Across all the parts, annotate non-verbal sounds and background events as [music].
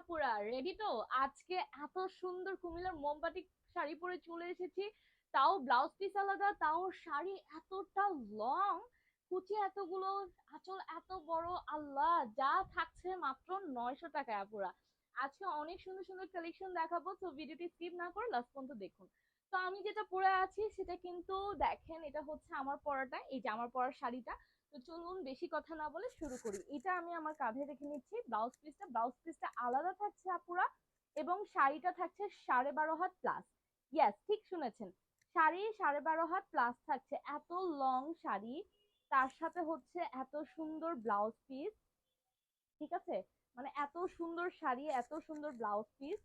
আপুরা রেডি তো? আজকে এত সুন্দর কুমিল্লার মোমবাতি শাড়ি পরে চলে এসেছি। তাও ব্লাউজ পিস আলাদা, তাও শাড়ি এতটা লং কুচি এতগুলো, আঁচল এত বড়, আল্লাহ, যা থাকছে মাত্র নয়শো টাকায় আপুরা আজকে অনেক সুন্দর সুন্দর কালেকশন দেখাবো, তো ভিডিওটি স্কিপ না করে লাস্ট পর্যন্ত দেখুন। তো আমি যেটা পরে আছি, সেটা কিন্তু দেখেন, এটা হচ্ছে আমার পরাটা, এই যে আমার পরার শাড়িটা। তো চলুন বেশি কথা না বলে শুরু করি। এটা আমি আমার কাঁধে রেখে নিচ্ছি। ব্লাউজ পিসটা ব্লাউজ পিসটা আলাদা থাকছে আপুরা এবং শাড়িটা থাকছে সাড়ে বারো হাত প্লাস ইয়েস ঠিক শুনেছেন। শাড়ি সাড়ে বারো হাত প্লাস থাকছে। এত লং শাড়ি, তার সাথে হচ্ছে এত সুন্দর ব্লাউজ পিস ঠিক আছে? মানে এত সুন্দর শাড়ি, এত সুন্দর ব্লাউজ পিস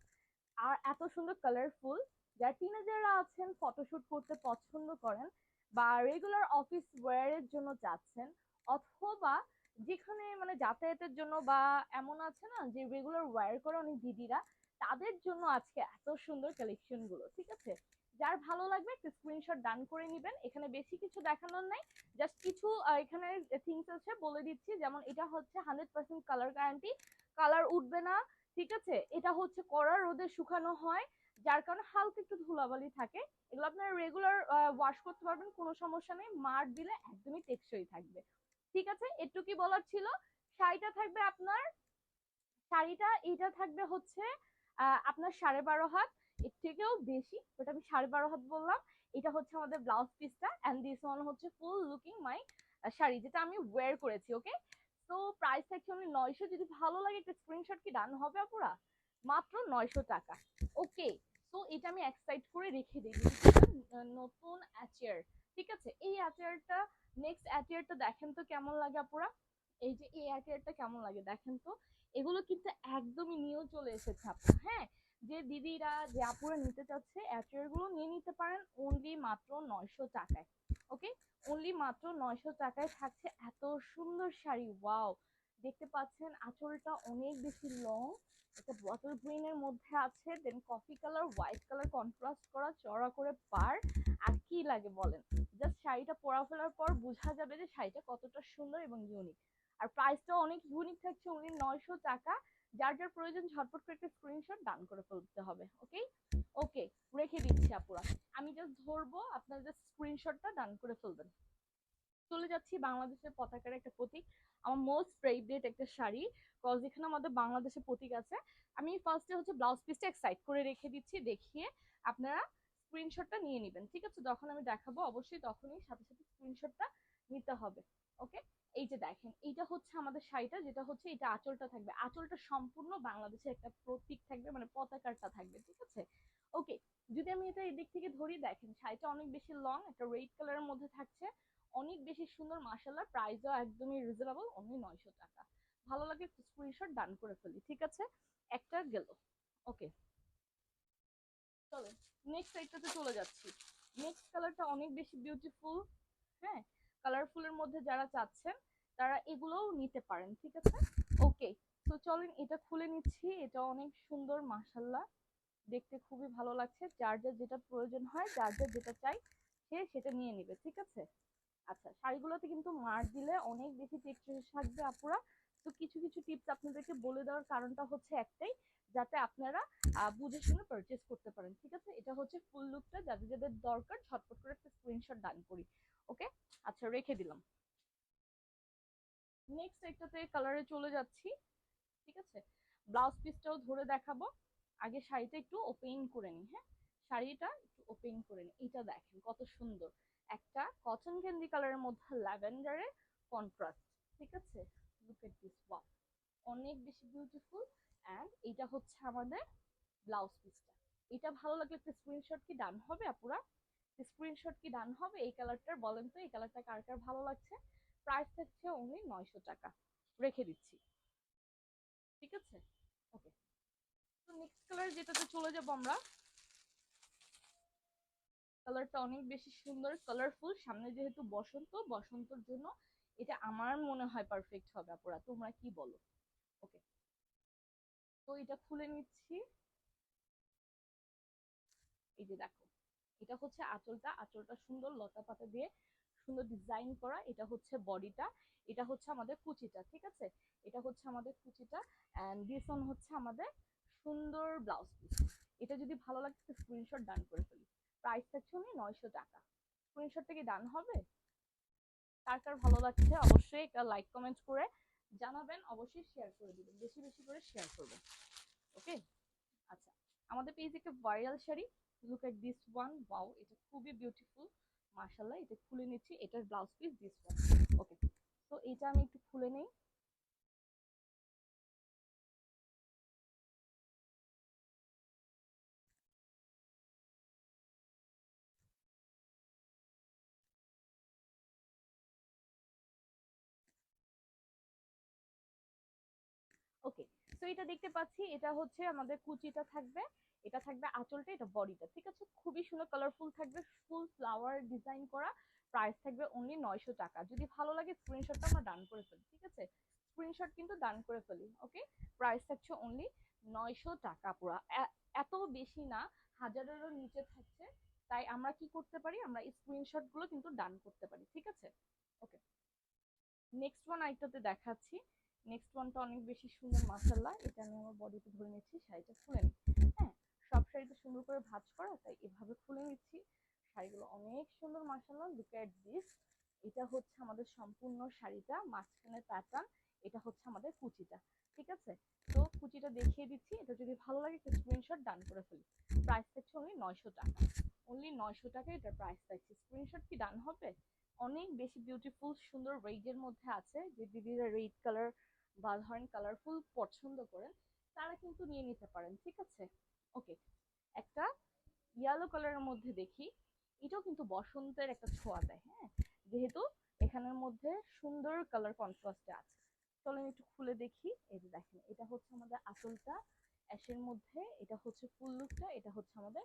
আর এত সুন্দর কালারফুল যারা টিনেজাররা আছেন ফটোশুট করতে পছন্দ করেন বা রেগুলার অফিস ওয়্যারের জন্য যাচ্ছেন অথবা যেখানে মানে যাতায়াতের জন্য বা এমন আছে না যে রেগুলার ওয়ার করে অনেক দিদিরা, তাদের জন্য আজকে এত সুন্দর কালেকশনগুলো, ঠিক আছে? যার ভালো লাগবে একটা স্ক্রিনশট ডান করে নেবেন। এখানে বেশি কিছু দেখানোর নাই। জাস্ট কিছু এখানে থিংস আছে বলে দিচ্ছি। যেমন এটা হচ্ছে hundred percent colour guarantee colour উঠবে না, ঠিক আছে? এটা হচ্ছে কড়া রোদে শুকানো হয়। যার কারণে হালকা একটু ধুলাবালি থাকে। এগুলো আপনারা রেগুলার ওয়াশ করতে পারবেন, কোনো সমস্যা নেই। মার দিলে একদমই টেকসই থাকবে। ঠিক আছে? একটু কি বলার ছিল? শাড়িটা থাকবে আপনার, শাড়িটা, এটা থাকবে হচ্ছে আপনার সাড়ে বারো হাত। এর থেকেও বেশি ওটা আমি সাড়ে বারো হাত বললাম। এটা হচ্ছে আমাদের ব্লাউজ পিসটা অ্যান্ড দিস ওয়ান হচ্ছে ফুল লুকিং মাই শাড়ি, যেটা আমি ওয়্যার করেছি ওকে তো প্রাইস থাকছে অনলি নয়শো। যদি ভালো লাগে, একটা স্ক্রিনশট কি ডান হবে আপুরা? মাত্র নয়শো টাকা। ওকে তো এটা আমি এক সাইড করে রেখে দিই। [laughs] নতুন অ্যাচেয়ার ঠিক আছে? এই অ্যাচেয়ারটা নেক্সট অ্যাচেয়ারটা দেখেন তো কেমন লাগে আপুরা? এই যে এই অ্যাচেয়ারটা কেমন লাগে দেখেন তো? এগুলো কিন্তু একদমই নিয়েও চলে এসেছে আপু হ্যাঁ? যে দিদিরা যে আপুরা নিতে চাচ্ছে অ্যাচেয়ারগুলো নিয়ে নিতে পারেন অনলি মাত্র নয়শো টাকায় ওকে অনলি মাত্র নয়শো টাকায় থাকছে এত সুন্দর শাড়ি ওয়াও দেখতে পাচ্ছেন আঁচলটা অনেক বেশি লং এটা বটল গ্রিন এর মধ্যে আছে then coffee colour white colour contrast করা চড়া করে পার। আর কি লাগে বলেন? জাস্ট শাড়িটা পরা ফেলার পর বোঝা যাবে যে শাড়িটা কতটা সুন্দর এবং ইউনিক আর প্রাইসটাও অনেক ইউনিক থাকছে উনি নয়শো টাকা। যার যার প্রয়োজন ঝটপট করে একটা স্ক্রিনশট ডান করে ফেলতে হবে ওকে ওকে রেখে দিচ্ছি আপুরা। আমি জাস্ট ধরবো, আপনার জাস্ট স্ক্রিনশটটা ডান করে ফেলবেন। চলে যাচ্ছি বাংলাদেশের পতাকার একটা প্রতীক। আমার মোস্ট ফেভারিট একটা শাড়ি কজ এখানে আমাদের বাংলাদেশে প্রতীক আছে। আমি ফার্স্টে হচ্ছে ব্লাউজ পিসটা এক সাইড করে রেখে দিচ্ছি, দেখিয়ে আপনারা স্ক্রিনশটটা নিয়ে নেবেন, ঠিক আছে? যখন আমি দেখাবো, অবশ্যই তখনই সাথে সাথে স্ক্রিনশটটা নিতে হবে ওকে এই যে দেখেন, এইটা হচ্ছে আমাদের শাড়িটা, যেটা হচ্ছে এটা আঁচলটা থাকবে। আঁচলটা সম্পূর্ণ বাংলাদেশের একটা প্রতীক থাকবে মানে পতাকাটা থাকবে, ঠিক আছে? ওকে যদি আমি এটা এদিক থেকে ধরি, দেখেন শাড়িটা অনেক বেশি লং একটা রেড কালারের মধ্যে থাকছে। অনেক বেশি সুন্দর মাসাল্লাহ প্রাইসও একদমই রিজনেবল অনলি নয়শো টাকা। ভালো লাগে স্ক্রিনশট ডান করে ফেলি, ঠিক আছে? একটা গেল। ওকে চলো নেক্সট সাইডটাতে চলে যাচ্ছি। নেক্সট কালারটা অনেক বেশি বিউটিফুল হ্যাঁ? কালারফুলের মধ্যে যারা চাচ্ছেন, তারা এগুলোও নিতে পারেন, ঠিক আছে? ওকে তো চলেন, এটা খুলে নিচ্ছি। এটা অনেক সুন্দর মাসাল্লাহ দেখতে খুবই ভালো লাগছে। যার যার যেটা প্রয়োজন হয়, যার যার যেটা চাই, সে সেটা নিয়ে নেবে, ঠিক আছে? আচ্ছা শাড়িগুলোতে কিন্তু মার দিলে অনেক বেশি টেক্সচার থাকবে আপুরা। তো কিছু কিছু টিপস আপনাদেরকে বলে দেওয়ার কারণটা হচ্ছে একটাই, যাতে আপনারা বুঝে শুনে পারচেস করতে পারেন, ঠিক আছে? এটা হচ্ছে ফুল লুকটা যাদের যাদের দরকার, ঝটপট করে একটা স্ক্রিনশট ডান করি ওকে আচ্ছা রেখে দিলাম। নেক্সট একটাতে কালারে চলে যাচ্ছি, ঠিক আছে? ব্লাউজ পিসটাও ধরে দেখাবো। আগে শাড়িটা একটু ওপেন করে নিই হ্যাঁ? শাড়িটা একটু ওপেন করে নিই। এটা দেখেন কত সুন্দর। একটা কটন ক্যান্ডি কালারের মধ্যে ল্যাভেন্ডারের কন্ট্রাস্ট ঠিক আছে? লুক এট দিস অনেক বেশি বিউটিফুল অ্যান্ড এটা হচ্ছে আমাদের ব্লাউজ পিসটা এটা ভালো লাগলে একটা স্ক্রিনশট কি ডান হবে আপুরা? স্ক্রিনশট কি ডান হবে? এই কালারটার বলেন তো, এই কালারটা কার কার ভালো লাগছে? প্রাইস থাকছে অনলি নয়শো টাকা। রেখে দিচ্ছি। ঠিক আছে? ওকে তো নেক্সট কালার যেটাতে চলে যাব আমরা কালারটা অনেক বেশি সুন্দর কালারফুল সামনে যেহেতু বসন্ত, বসন্তর জন্য এটা আমার মনে হয় পারফেক্ট হবে, আপুরা। তোমরা কি বলো? ওকে তো এটা খুলে নিচ্ছি। এই যে দেখো, এটা হচ্ছে আঁচলটা। আঁচলটা সুন্দর লতা পাতা দিয়ে সুন্দর ডিজাইন করা। এটা হচ্ছে বডিটা। এটা হচ্ছে আমাদের কুচিটা, ঠিক আছে? এটা হচ্ছে আমাদের কুচিটা অ্যান্ড দিস হচ্ছে আমাদের সুন্দর ব্লাউজ পিস এটা যদি ভালো লাগে স্ক্রিনশট ডান করে প্রাইস থাকছে আমি নয়শো টাকা। স্ক্রিনশট থেকে ডান হবে। কার কার ভালো লাগছে অবশ্যই লাইক কমেন্ট করে জানাবেন। অবশ্যই শেয়ার করে দিবেন। বেশি বেশি করে শেয়ার করবেন ওকে আচ্ছা আমাদের পেজ একটা viral sari. Look at this one wow এটা খুবই বিউটিফুল মার্শাল্লাহ এটা খুলে নিচ্ছি। এটার blouse piece this one okay তো এটা আমি একটু খুলে নেই। ওকে তো এটা দেখতে পাচ্ছি, এটা হচ্ছে আমাদের কুচিটা থাকবে, এটা থাকবে আঁচলটা, এটা বডিটা, ঠিক আছে? খুবই সুন্দর কালারফুল থাকবে, ফুল ফ্লাওয়ার ডিজাইন করা প্রাইস থাকবে অনলি নয়শো টাকা। যদি ভালো লাগে স্ক্রিনশটটা আমরা ডান করে ফেলি, ঠিক আছে? স্ক্রিনশট কিন্তু ডান করে ফেলি ওকে প্রাইস থাকছে অনলি নয়শো টাকা পুরো। এত বেশি না, হাজারেরও নিচে থাকছে, তাই আমরা কি করতে পারি? আমরা স্ক্রিনশটগুলো কিন্তু ডান করতে পারি, ঠিক আছে? ওকে নেক্সট ওয়ান আইটাতে দেখাচ্ছি। নেক্সট ওয়ানটা অনেক বেশি সুন্দর মাসাল্লাহ এটা আমি আমার বডিতে ধরে নিচ্ছি শাড়িটা খুলে নিচ্ছি হ্যাঁ সব শাড়িতে সুন্দর করে ভাঁজ করা, তাই এভাবে খুলে নিচ্ছি। শাড়িগুলো অনেক সুন্দর মাসাল্লাহ লুক এট দিস এটা হচ্ছে আমাদের সম্পূর্ণ শাড়িটা, মাঝখানে প্যাটার্ন এটা হচ্ছে আমাদের কুচিটা, ঠিক আছে? তো কুচিটা দেখিয়ে দিচ্ছি, এটা যদি ভালো লাগে একটা স্ক্রিনশট ডান করে ফেলি। প্রাইস থাকছে অনলি নয়শো টাকা। অনলি নয়শো টাকা এটার প্রাইস থাকছে স্ক্রিনশট কি ডান হবে? অনেক বেশি বিউটিফুল সুন্দর রেডের মধ্যে আছে, যে দিদিরা রেড কালার বা ধরেন কালারফুল পছন্দ করেন তারা কিন্তু নিয়ে নিতে পারেন, ঠিক আছে? ওকে একটা ইয়েলো কালারের মধ্যে দেখি, এটাও কিন্তু বসন্তের একটা ছোঁয়া দেয় হ্যাঁ? যেহেতু এখানের মধ্যে সুন্দর কালার কন্ট্রাস্টে আছে। চলেন একটু খুলে দেখি, এই যে দেখেন, এটা হচ্ছে আমাদের আসলটা অ্যাশের মধ্যে, এটা হচ্ছে ফুল লুকটা এটা হচ্ছে আমাদের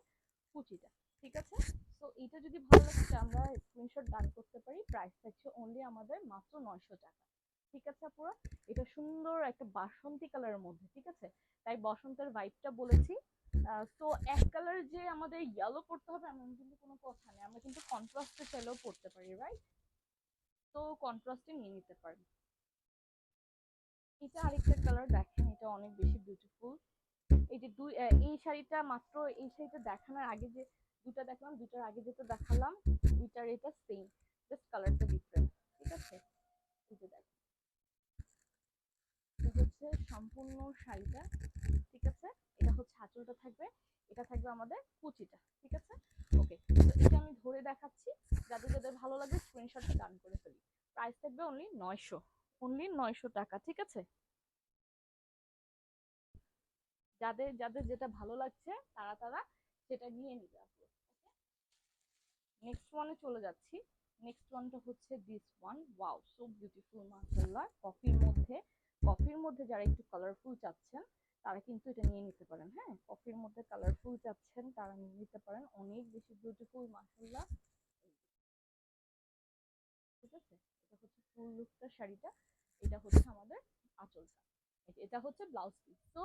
কুচিটা, ঠিক আছে? তো এটা যদি ভালো লাগে, আমরা স্ক্রিনশট ডান করতে পারি প্রাইস থাকছে অনলি আমাদের মাত্র নয়শো টাকা। ঠিক আছে আপুরা? এটা সুন্দর একটা বাসন্তী কালারের মধ্যে, ঠিক আছে? তাই বসন্তের ভাইবটা বলেছি। তো এক কালার যে আমাদের ইয়েলো পড়তে হবে এমন কিন্তু কোনো কথা নেই। আমরা কিন্তু কন্ট্রাস্টে চাইলেও পড়তে পারি রাইট তো কন্ট্রাস্টে নিয়ে নিতে পারি। এটা আরেকটা কালার দেখেন এটা অনেক বেশি বিউটিফুল এই যে দুই এই শাড়িটা মাত্র, এই শাড়িটা দেখানোর আগে যে দুটা দেখলাম দুটার আগে যেটা দেখালাম, দুইটার এটা সেম জাস্ট কালারটা ডিফারেন্ট ঠিক আছে? এই যে দেখেন। হচ্ছে সম্পূর্ণ শাড়িটা, ঠিক আছে? এটা হচ্ছে আঁচলটা থাকবে, এটা থাকবে আমাদের কুচিটা, ঠিক আছে? ওকে এটা আমি ধরে দেখাচ্ছি যাদের যাদের ভালো লাগে স্ক্রিনশটটা ডান করে ফেলি। প্রাইস থাকবে অনলি নয়শো অনলি নয়শো টাকা, ঠিক আছে? যাদের যাদের যেটা ভালো লাগছে, তারা তারা সেটা নিয়ে নিবে আপু নেক্সট ওয়ানে চলে যাচ্ছি। নেক্সট ওয়ানটা হচ্ছে this one wow so beautiful মাশাআল্লাহ। কফির মধ্যে কফির মধ্যে যারা একটু কালারফুল চাচ্ছেন, তারা কিন্তু এটা নিয়ে নিতে পারেন হ্যাঁ? কফির মধ্যে কালারফুল চাচ্ছেন, তারা নিয়ে নিতে পারেন। অনেক বেশি বিউটিফুল মাশাআল্লাহ। ঠিক আছে? এটা হচ্ছে ফুল লুকটা শাড়িটা। এটা হচ্ছে আমাদের আঁচলটা। এটা হচ্ছে ব্লাউজ পিস তো